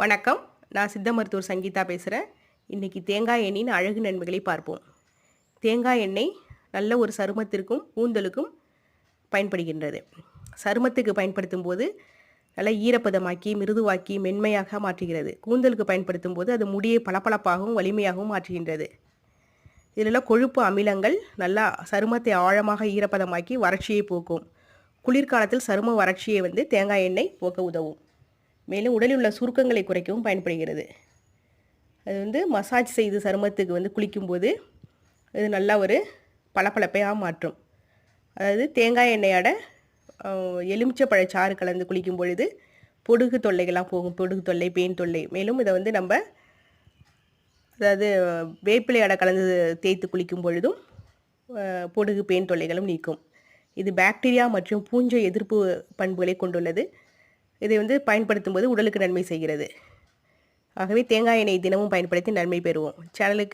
வணக்கம். நான் சித்த மருத்துவர் சங்கீதா பேசுகிறேன் இன்றைக்கி தேங்காய் எண்ணெயின் அழகு நன்மைகளை பார்ப்போம். தேங்காய் எண்ணெய் நல்ல ஒரு சருமத்திற்கும் கூந்தலுக்கும் பயன்படுகின்றது. சருமத்துக்கு பயன்படுத்தும் போது நல்லா ஈரப்பதமாக்கி மிருதுவாக்கி மென்மையாக மாற்றுகிறது. கூந்தலுக்கு பயன்படுத்தும் போது அது முடியை பளபளப்பாகவும் வலிமையாகவும் மாற்றுகின்றது. இதில் கொழுப்பு அமிலங்கள் நல்லா சருமத்தை ஆழமாக ஈரப்பதமாக்கி வறட்சியை போக்கும். குளிர்காலத்தில் சரும வறட்சியை வந்து தேங்காய் எண்ணெய் போக்க உதவும். மேலும் உடலில் உள்ள சுருக்கங்களை குறைக்கவும் பயன்படுகிறது. அது வந்து மசாஜ் செய்து சருமத்துக்கு வந்து குளிக்கும்போது இது நல்லா ஒரு பளபளப்பையாக மாற்றும். அதாவது தேங்காய் எண்ணெயோட எலுமிச்சப்பழ சாறு கலந்து குளிக்கும் பொழுது பொடுகு தொல்லைகள்லாம் போகும். பொடுகு தொல்லை பேன் தொல்லை. மேலும் இதை வந்து நம்ம அதாவது வேப்பிலையோட கலந்து தேய்த்து குளிக்கும் பொழுதும் பொடுகு பேன் தொல்லைகளும் நீக்கும். இது பாக்டீரியா மற்றும் பூஞ்சை எதிர்ப்பு பண்புகளை கொண்டுள்ளது. இதை வந்து பயன்படுத்தும் போது உடலுக்கு நன்மை செய்கிறது. ஆகவே தேங்காய் எண்ணெய் தினமும் பயன்படுத்தி நன்மை பெறுவோம். சேனலுக்கு